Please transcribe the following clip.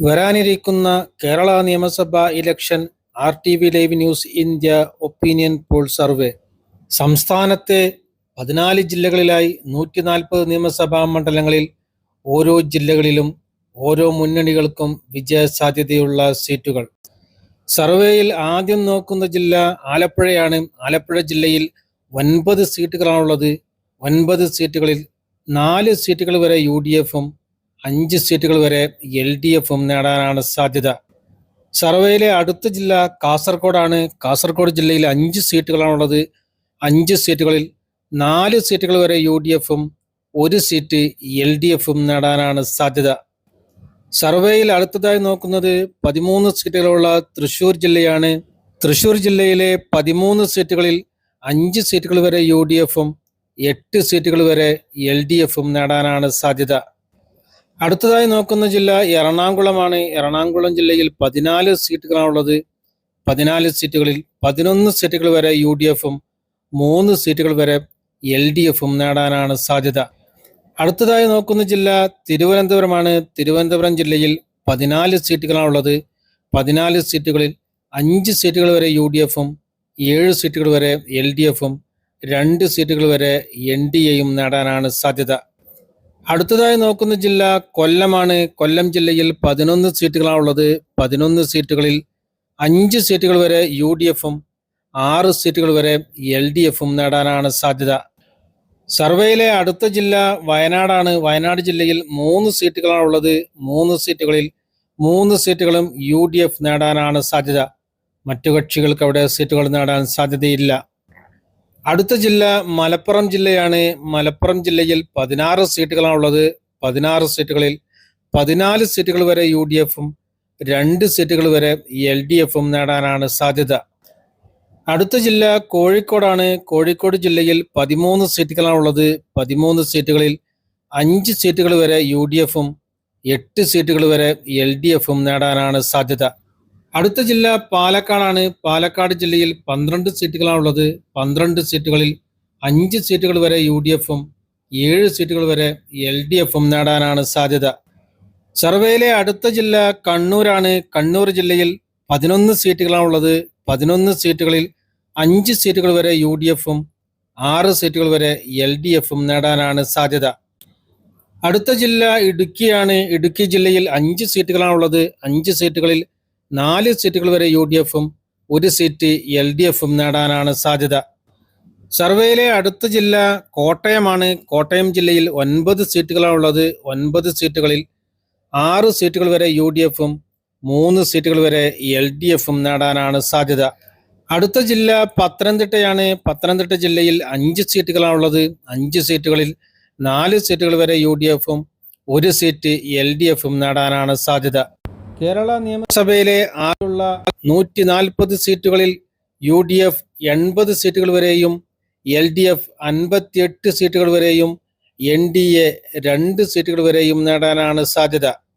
വരാനിരിക്കുന്ന കേരള നിയമസഭാ election R T V live news India opinion poll survey. സംസ്ഥാനത്തെ പതിനാല് ജില്ലകളിലായി നൂറ്റി നാൽപ്പത് നിയമസഭാ മണ്ഡലങ്ങളിൽ ഓരോ ജില്ലകളിലും ഓരോ മുന്നണികൾക്കും വിജയസാധ്യതയുള്ള സീറ്റുകൾ. സർവേയിൽ ആദ്യം നോക്കുന്ന ജില്ല ആലപ്പുഴയാണ്. ആലപ്പുഴ ജില്ലയിൽ ഒൻപത് സീറ്റുകളാണുള്ളത്. ഒൻപത് സീറ്റുകളിൽ നാല് സീറ്റുകൾ വരെ യു ഡി എഫും അഞ്ച് സീറ്റുകൾ വരെ എൽ ഡി എഫും നേടാനാണ് സാധ്യത. സർവേയിലെ അടുത്ത ജില്ല കാസർഗോഡാണ്. കാസർഗോഡ് ജില്ലയിൽ അഞ്ച് സീറ്റുകളാണുള്ളത്. അഞ്ച് സീറ്റുകളിൽ നാല് സീറ്റുകൾ വരെ യു ഡി എഫും ഒരു സീറ്റ് എൽ ഡി എഫും നേടാനാണ് സാധ്യത. സർവേയിൽ അടുത്തതായി നോക്കുന്നത് പതിമൂന്ന് സീറ്റുകളുള്ള തൃശൂർ ജില്ലയാണ്. തൃശൂർ ജില്ലയിലെ പതിമൂന്ന് സീറ്റുകളിൽ അഞ്ച് സീറ്റുകൾ വരെ യു ഡി എഫും എട്ട് സീറ്റുകൾ വരെ എൽ ഡി എഫും നേടാനാണ് സാധ്യത. അടുത്തതായി നോക്കുന്ന ജില്ല എറണാകുളമാണ്. എറണാകുളം ജില്ലയിൽ പതിനാല് സീറ്റുകളാണുള്ളത്. പതിനാല് സീറ്റുകളിൽ പതിനൊന്ന് സീറ്റുകൾ വരെ യു ഡി എഫും മൂന്ന് സീറ്റുകൾ വരെ എൽ ഡി എഫും നേടാനാണ് സാധ്യത. അടുത്തതായി നോക്കുന്ന ജില്ല തിരുവനന്തപുരമാണ്. തിരുവനന്തപുരം ജില്ലയിൽ പതിനാല് സീറ്റുകളാണുള്ളത്. പതിനാല് സീറ്റുകളിൽ അഞ്ച് സീറ്റുകൾ വരെ യു ഡി എഫും ഏഴ് സീറ്റുകൾ വരെ എൽ ഡി എഫും രണ്ട് സീറ്റുകൾ വരെ എൻ ഡി എയും നേടാനാണ് സാധ്യത. അടുത്തതായി നോക്കുന്ന ജില്ല കൊല്ലമാണ്. കൊല്ലം ജില്ലയിൽ പതിനൊന്ന് സീറ്റുകളാണുള്ളത് പതിനൊന്ന് സീറ്റുകളിൽ അഞ്ച് സീറ്റുകൾ വരെ യു ഡി എഫും ആറ് സീറ്റുകൾ വരെ എൽ ഡി എഫും നേടാനാണ് സാധ്യത. സർവേയിലെ അടുത്ത ജില്ല വയനാടാണ്. വയനാട് ജില്ലയിൽ മൂന്ന് സീറ്റുകളാണുള്ളത് മൂന്ന് സീറ്റുകളിൽ മൂന്ന് സീറ്റുകളും യു ഡി എഫ് നേടാനാണ് സാധ്യത. മറ്റു കക്ഷികൾക്ക് അവിടെ സീറ്റുകൾ നേടാൻ സാധ്യതയില്ല. അടുത്ത ജില്ല മലപ്പുറം ജില്ലയാണ്. മലപ്പുറം ജില്ലയിൽ പതിനാറ് സീറ്റുകളാണുള്ളത്. പതിനാറ് സീറ്റുകളിൽ പതിനാല് സീറ്റുകൾ വരെ യു ഡി എഫും രണ്ട് സീറ്റുകൾ വരെ എൽ ഡി എഫും നേടാനാണ് സാധ്യത. അടുത്ത ജില്ല കോഴിക്കോടാണ്. കോഴിക്കോട് ജില്ലയിൽ പതിമൂന്ന് സീറ്റുകളാണുള്ളത്. പതിമൂന്ന് സീറ്റുകളിൽ അഞ്ച് സീറ്റുകൾ വരെ യു ഡി എഫും എട്ട് സീറ്റുകൾ വരെ എൽ ഡി എഫും നേടാനാണ് സാധ്യത. അടുത്ത ജില്ല പാലക്കാടാണ്. പാലക്കാട് ജില്ലയിൽ പന്ത്രണ്ട് സീറ്റുകളാണുള്ളത്. പന്ത്രണ്ട് സീറ്റുകളിൽ അഞ്ച് സീറ്റുകൾ വരെ യു ഡി എഫും ഏഴ് സീറ്റുകൾ വരെ എൽ ഡി എഫും നേടാനാണ് സാധ്യത. സർവേയിലെ അടുത്ത ജില്ല കണ്ണൂരാണ്. കണ്ണൂർ ജില്ലയിൽ പതിനൊന്ന് സീറ്റുകളാണുള്ളത്. പതിനൊന്ന് സീറ്റുകളിൽ അഞ്ച് സീറ്റുകൾ വരെ യു ഡി എഫും ആറ് സീറ്റുകൾ വരെ എൽ ഡി എഫും നേടാനാണ് സാധ്യത. അടുത്ത ജില്ല ഇടുക്കിയാണ്. ഇടുക്കി ജില്ലയിൽ അഞ്ച് സീറ്റുകളാണുള്ളത്. അഞ്ച് സീറ്റുകളിൽ നാല് സീറ്റുകൾ വരെ യു ഡി എഫും ഒരു സീറ്റ് എൽ ഡി എഫും നേടാനാണ് സാധ്യത. സർവേയിലെ അടുത്ത ജില്ല കോട്ടയമാണ്. കോട്ടയം ജില്ലയിൽ ഒൻപത് സീറ്റുകളാണുള്ളത് ഒൻപത് സീറ്റുകളിൽ ആറ് സീറ്റുകൾ വരെ യു ഡി എഫും മൂന്ന് സീറ്റുകൾ വരെ എൽ ഡി എഫും നേടാനാണ് സാധ്യത. അടുത്ത ജില്ല പത്തനംതിട്ടയാണ്. പത്തനംതിട്ട ജില്ലയിൽ അഞ്ച് സീറ്റുകളാണുള്ളത് അഞ്ച് സീറ്റുകളിൽ നാല് സീറ്റുകൾ വരെ യു ഡി എഫും ഒരു സീറ്റ് എൽ ഡി എഫും നേടാനാണ് സാധ്യത. കേരള നിയമസഭയിലെ ആകെയുള്ള നൂറ്റി നാൽപ്പത് സീറ്റുകളിൽ യു ഡി എഫ് എൺപത് സീറ്റുകൾ വരെയും എൽ ഡി എഫ് അൻപത്തിയെട്ട് സീറ്റുകൾ വരെയും എൻ ഡി എ രണ്ട് സീറ്റുകൾ വരെയും നേടാനാണ് സാധ്യത.